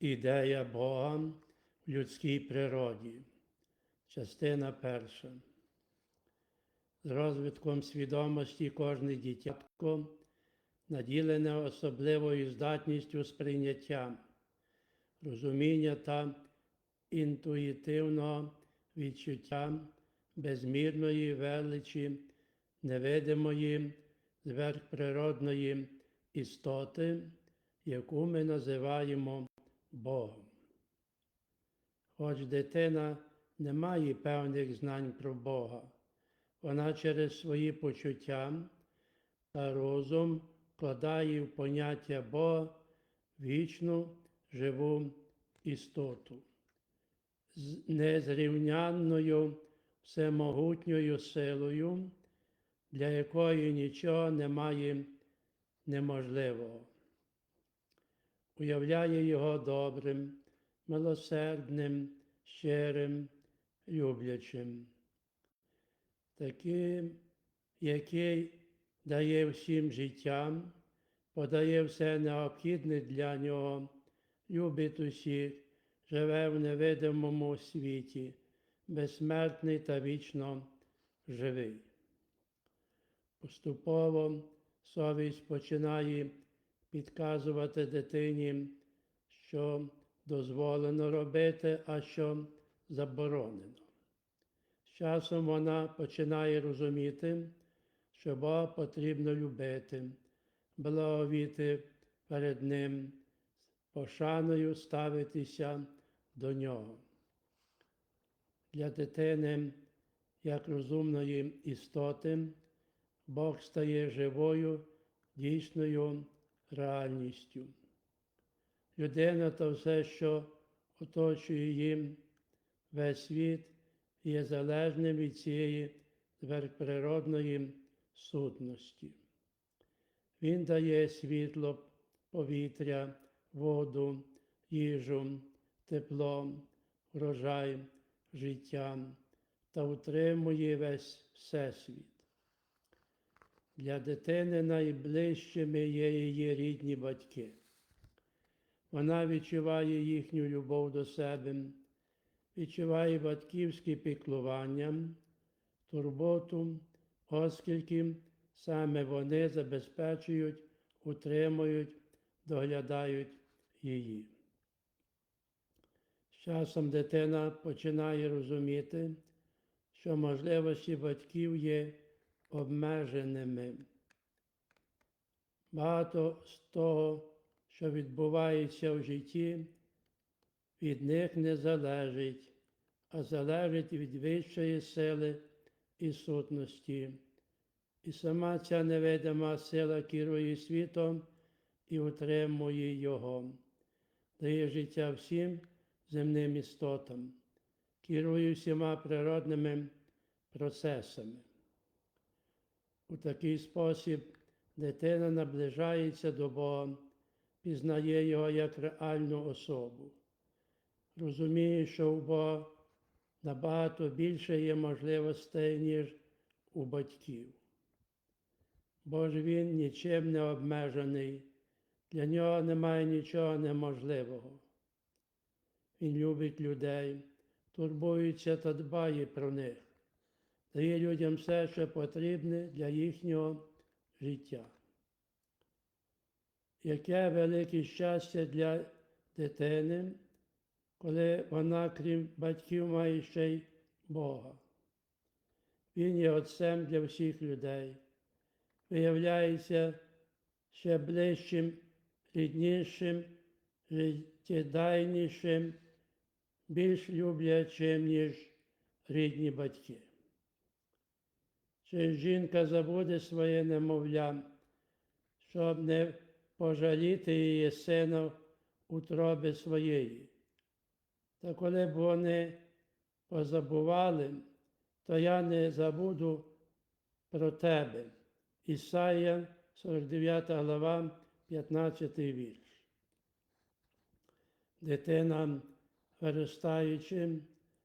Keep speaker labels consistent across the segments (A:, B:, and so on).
A: Ідея Бога в людській природі. Частина перша. З розвитком свідомості кожне дитятко наділене особливою здатністю сприйняття, розуміння та інтуїтивного відчуття безмірної величі, невидимої, зверхприродної істоти, яку ми називаємо Богом. Хоч дитина не має певних знань про Бога, вона через свої почуття та розум вкладає в поняття Бога вічну живу істоту з незрівнянною всемогутньою силою, для якої нічого немає неможливого. Уявляє його добрим, милосердним, щирим, люблячим, таким, який дає всім життям, подає все необхідне для нього, любить усіх, живе в невидимому світі, безсмертний та вічно живий. Поступово совість починає підказувати дитині, що дозволено робити, а що заборонено. З часом вона починає розуміти, що Бога потрібно любити, благовіти перед Ним, пошаною ставитися до Нього. Для дитини, як розумної істоти, Бог стає живою, дійсною реальністю. Людина та все, що оточує їм весь світ, є залежним від цієї зверхприродної сутності. Він дає світло, повітря, воду, їжу, тепло, врожай, життя та утримує весь всесвіт. Для дитини найближчими є її рідні батьки. Вона відчуває їхню любов до себе, відчуває батьківське піклування, турботу, оскільки саме вони забезпечують, утримують, доглядають її. З часом дитина починає розуміти, що можливості батьків є обмеженими. Багато з того, що відбувається в житті, від них не залежить, а залежить від вищої сили і сутності. І сама ця невидима сила керує світом і утримує його, дає життя всім земним істотам, керує всіма природними процесами. У такий спосіб дитина наближається до Бога, пізнає Його як реальну особу, розуміє, що у Бога набагато більше є можливостей, ніж у батьків. Бо ж він нічим не обмежений, для нього немає нічого неможливого. Він любить людей, турбується та дбає про них дає людям все, що потрібне для їхнього життя. Яке велике щастя для дитини, коли вона, крім батьків, має ще й Бога. Він є Отцем для всіх людей, виявляється ще ближчим, ріднішим, життєдайнішим, більш люблячим, ніж рідні батьки. Чи жінка забуде своє немовля, щоб не пожаліти її сина утроби своєї. Та коли б вони позабували, то я не забуду про тебе. Ісая, 49 глава, 15 вірш. Дитина, виростаючи,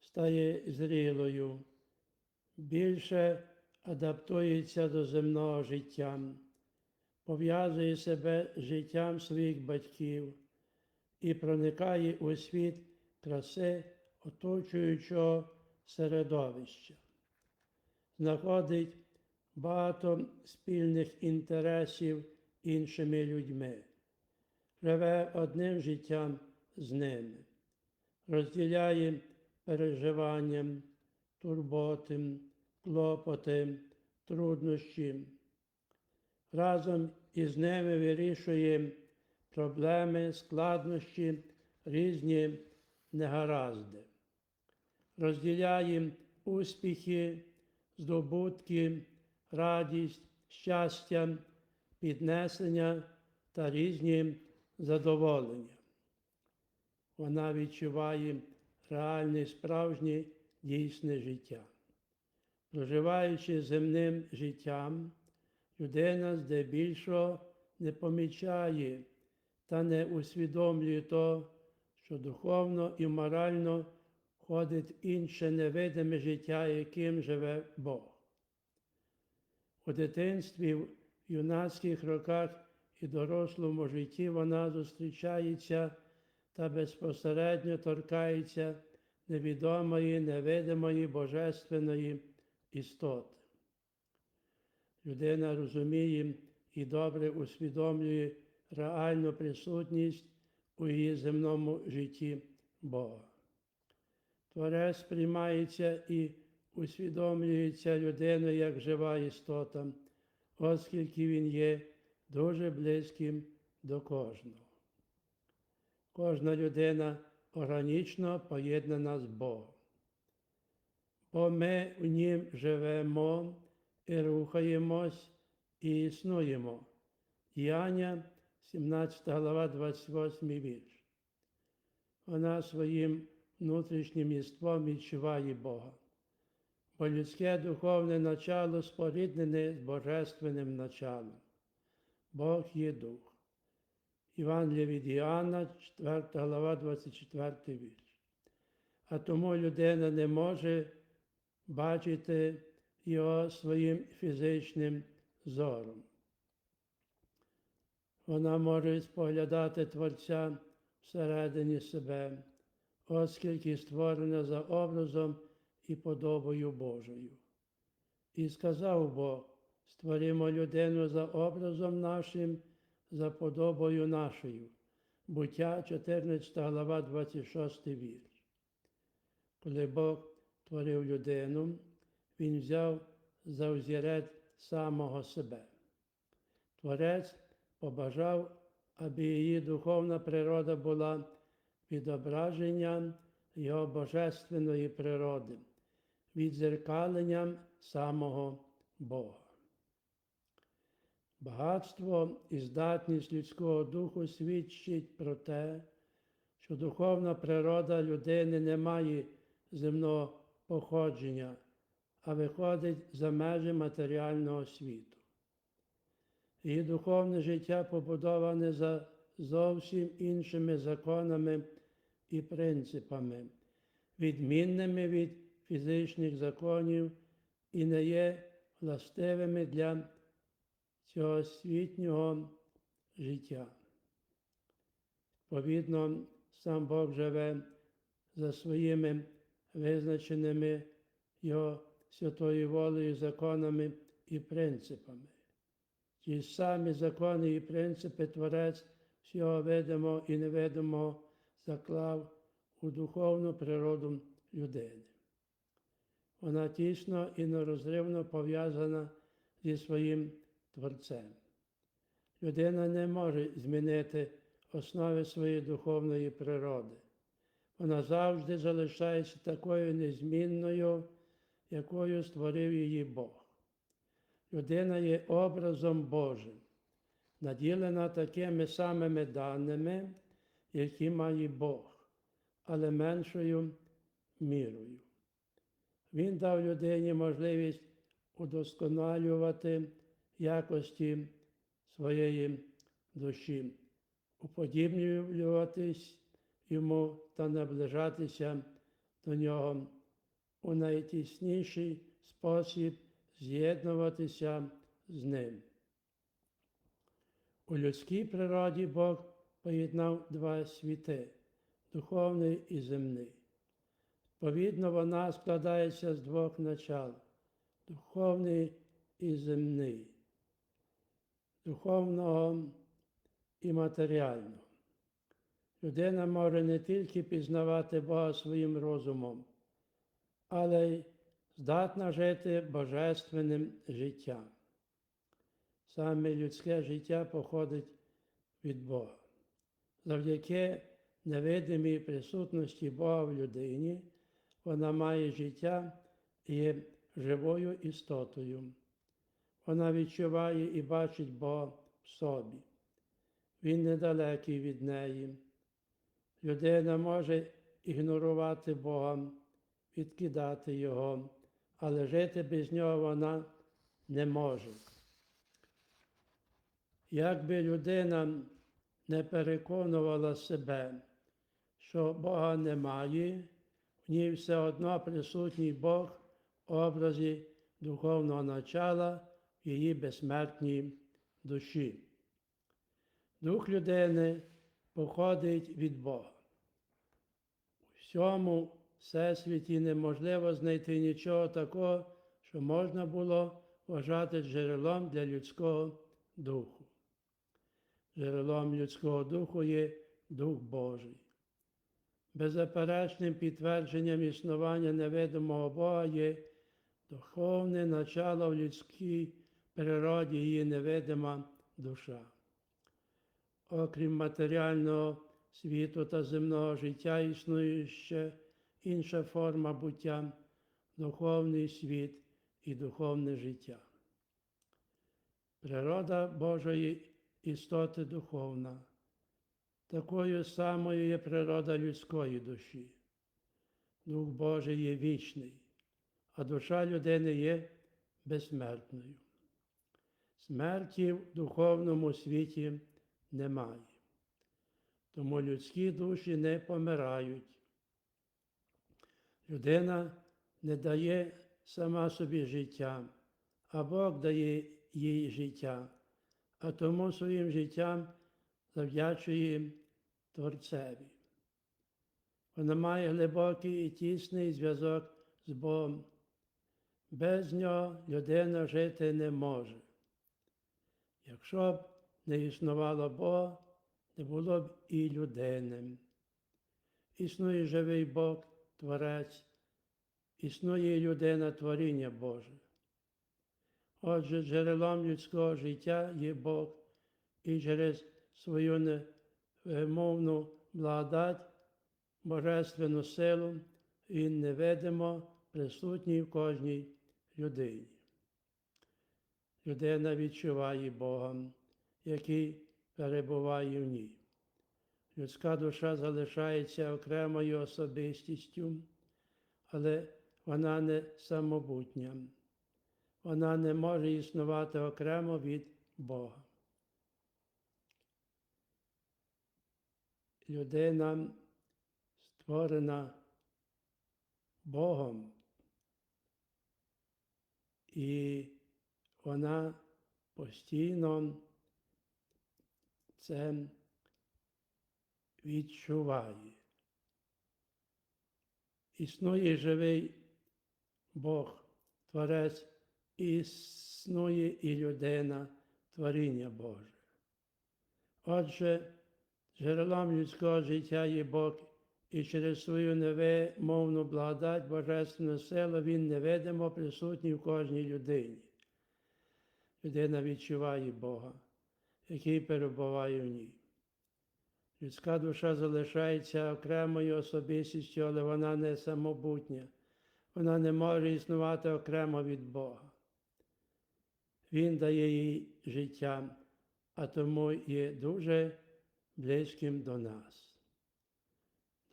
A: стає зрілою, більше адаптується до земного життя, пов'язує себе з життям своїх батьків і проникає у світ краси оточуючого середовища. Знаходить багато спільних інтересів іншими людьми, живе одним життям з ними, розділяє переживання, турботи, клопоти, труднощі. Разом із ними вирішує проблеми, складнощі, різні негаразди. Розділяє успіхи, здобутки, радість, щастя, піднесення та різні задоволення. Вона відчуває реальне справжнє дійсне життя. Проживаючи земним життям, людина здебільшого не помічає та не усвідомлює то, що духовно і морально входить інше невидиме життя, яким живе Бог. У дитинстві, в юнацьких роках і дорослому житті вона зустрічається та безпосередньо торкається невідомої, невидимої божественної істоти. Людина розуміє і добре усвідомлює реальну присутність у її земному житті Бога. Творець сприймається і усвідомлюється людиною як жива істота, оскільки він є дуже близьким до кожного. Кожна людина органічно поєднана з Богом. Бо ми в нім живемо і рухаємось і існуємо. Діяння, 17 глава, 28 вірш. Вона своїм внутрішнім єством відчуває Бога, бо людське духовне начало споріднене з божественним началом. Бог є дух. Івангелія від Іоанна, 4 глава, 24 вірш. А тому людина не може бачити його своїм фізичним зором. Вона може споглядати Творця всередині себе, оскільки створена за образом і подобою Божою. І сказав Бог, створимо людину за образом нашим, за подобою нашою. Буття 14 глава, 26 вірш. Коли Бог творив людину, Він взяв за взірець самого себе. Творець побажав, аби її духовна природа була відображенням його божественної природи, відзеркаленням самого Бога. Багатство і здатність людського духу свідчить про те, що духовна природа людини не має земного походження, а виходить за межі матеріального світу. Її духовне життя побудоване за зовсім іншими законами і принципами, відмінними від фізичних законів і не є властивими для цього світнього життя. Відповідно, сам Бог живе за своїми визначеними Його святою волею, законами і принципами. Ті самі закони і принципи Творець всього видимого і невидимого заклав у духовну природу людини. Вона тісно і нерозривно пов'язана зі своїм Творцем. Людина не може змінити основи своєї духовної природи. Вона завжди залишається такою незмінною, якою створив її Бог. Людина є образом Божим, наділена такими самими даними, які має Бог, але меншою мірою. Він дав людині можливість удосконалювати якості своєї душі, уподібнюватись йому та наближатися до нього у найтісніший спосіб з'єднуватися з ним. У людській природі Бог поєднав два світи духовний і земний. Відповідно, вона складається з двох начал духовний і земний, духовного і матеріального. Людина може не тільки пізнавати Бога своїм розумом, але й здатна жити божественним життям. Саме людське життя походить від Бога. Завдяки невидимій присутності Бога в людині вона має життя і є живою істотою. Вона відчуває і бачить Бога в собі. Він недалекий від неї. Людина може ігнорувати Бога, відкидати Його, але жити без нього вона не може. Якби людина не переконувала себе, що Бога немає, в ній все одно присутній Бог в образі духовного начала в її безсмертній душі. Дух людини походить від Бога. У всьому всесвіті неможливо знайти нічого такого, що можна було вважати джерелом для людського духу. Джерелом людського духу є Дух Божий. Беззаперечним підтвердженням існування невидимого Бога є духовне начало в людській природі її невидима душа. Окрім матеріального світу та земного життя, існує ще інша форма буття духовний світ і духовне життя. Природа Божої істоти духовна. Такою самою є природа людської душі. Дух Божий є вічний, а душа людини є безсмертною. Смерті в духовному світі немає. Тому людські душі не помирають. Людина не дає сама собі життя, а Бог дає їй життя, а тому своїм життям завдячує Творцеві. Вона має глибокий і тісний зв'язок з Богом. Без нього людина жити не може. Якщо б не існувало Бога, не було б і людини. Існує живий Бог, Творець, існує і людина творіння Боже. Отже, джерелом людського життя є Бог, і через свою невимовну благодать, божественну силу Він невидимо присутній в кожній людині. Людина відчуває Бога, який перебуває в ній. Людська душа залишається окремою особистістю, але вона не самобутня. Вона не може існувати окремо від Бога. Людина створена Богом, і вона постійно це відчуває. Існує живий Бог, Творець, існує і людина, творіння Боже. Отже, джерелом людського життя є Бог, і через свою невимовну благодать, Божественну силу Він невидимо присутній в кожній людині. Людина відчуває Бога, який перебуває в ній. Людська душа залишається окремою особистістю, але вона не самобутня. Вона не може існувати окремо від Бога. Він дає їй життя, а тому є дуже близьким до нас.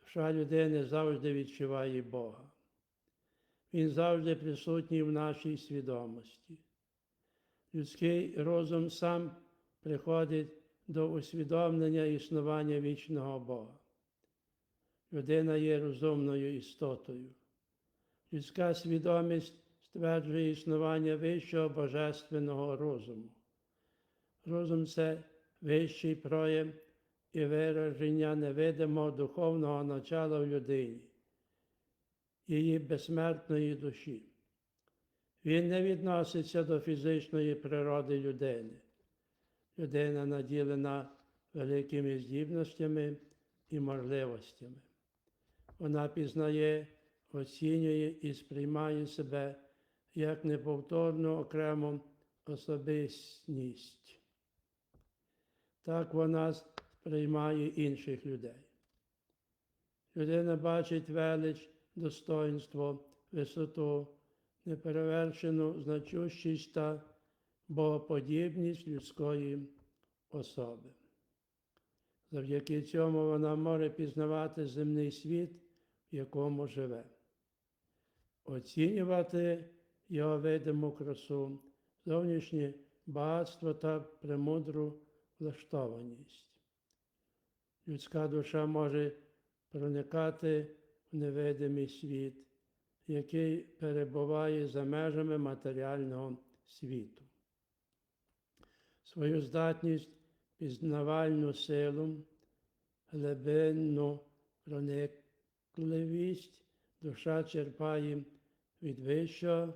A: Душа людини завжди відчуває Бога. Він завжди присутній в нашій свідомості. Людський розум сам приходить до усвідомлення існування вічного Бога. Людина є розумною істотою. Людська свідомість стверджує існування вищого божественного розуму. Розум це вищий прояв і вираження невидимого духовного начала в людині, її безсмертної душі. Він не відноситься до фізичної природи людини. Людина наділена великими здібностями і можливостями. Вона пізнає, оцінює і сприймає себе як неповторну окрему особистість. Так вона сприймає інших людей. Людина бачить велич, достоинство, висоту, неперевершену значущість та богоподібність людської особи. Завдяки цьому вона може пізнавати земний світ, в якому живе, оцінювати його видиму красу, зовнішнє багатство та премудру влаштованість. Людська душа може проникати в невидимий світ, який перебуває за межами матеріального світу. Свою здатність, пізнавальну силу, глибинну проникливість душа черпає від вищого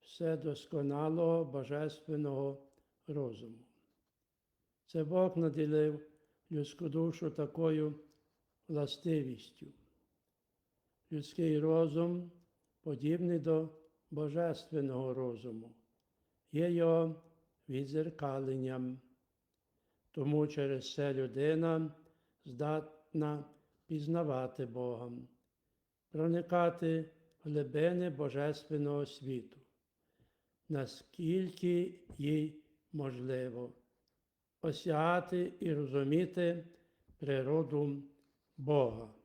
A: вседосконалого божественного розуму. Це Бог наділив людську душу такою властивістю. Людський розум подібний до божественного розуму, є його відзеркаленням. Тому через це людина здатна пізнавати Бога, проникати в глибини Божественного світу, наскільки їй можливо, осягати і розуміти природу Бога.